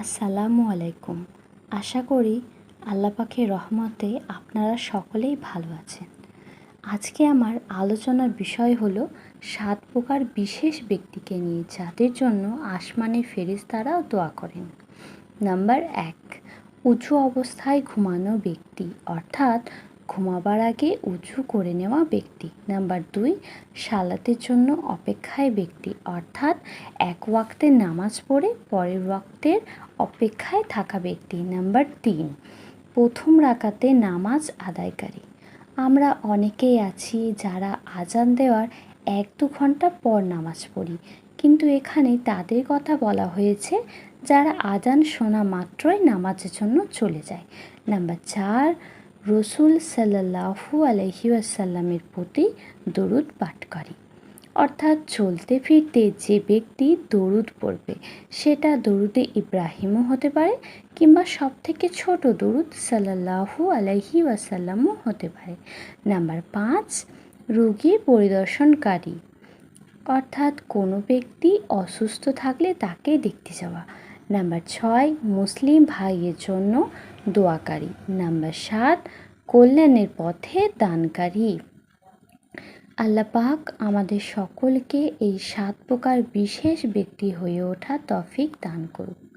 আসসালামু আলাইকুম। আশা করি আল্লাহ পাখির রহমতে আপনারা সকলেই ভালো আছেন। আজকে আমার আলোচনার বিষয় হলো সাত প্রকার বিশেষ ব্যক্তিকে নিয়ে, যাদের জন্য আসমানে ফেরেশতারাও দোয়া করেন। নাম্বার এক, উঁচু অবস্থায় ঘুমানো ব্যক্তি, অর্থাৎ ঘুমাবার আগে উঁচু করে নেওয়া ব্যক্তি। নাম্বার দুই, সালাতের জন্য অপেক্ষায় ব্যক্তি। অর্থাৎ এক ওয়াক্তের নামাজ পড়ে পরের ওয়াক্তের অপেক্ষায় থাকা ব্যক্তি। নাম্বার তিন, প্রথম রাকাতে নামাজ আদায়কারী। আমরা অনেকেই আছি যারা আজান দেওয়ার এক দু ঘণ্টা পর নামাজ পড়ি। কিন্তু এখানে তাদের কথা বলা হয়েছে যারা আজান শোনা মাত্রই নামাজের জন্য চলে যায়। নাম্বার চার রসুল সাল্লাহু আলহি আসাল্লামের প্রতি দরুদ পাঠকারী অর্থাৎ চলতে ফিরতে যে ব্যক্তি দরুদ পড়বে, সেটা দরুদে ইব্রাহিমও হতে পারে কিংবা সব থেকে ছোট দরুদ সাল্লাহু আলহি ওয়াসাল্লামও হতে পারে। নাম্বার পাঁচ, রোগী পরিদর্শনকারী। অর্থাৎ কোনো ব্যক্তি অসুস্থ থাকলে তাকে দেখতে যাওয়া। নাম্বার ছয়, মুসলিম ভাইয়ের জন্য দোয়াকারী। নাম্বার সাত, কল্যাণের পথে দানকারী। আল্লাপাক আমাদের সকলকে এই সাত প্রকার বিশেষ ব্যক্তি হয়ে ওঠা তফিক দান করুক।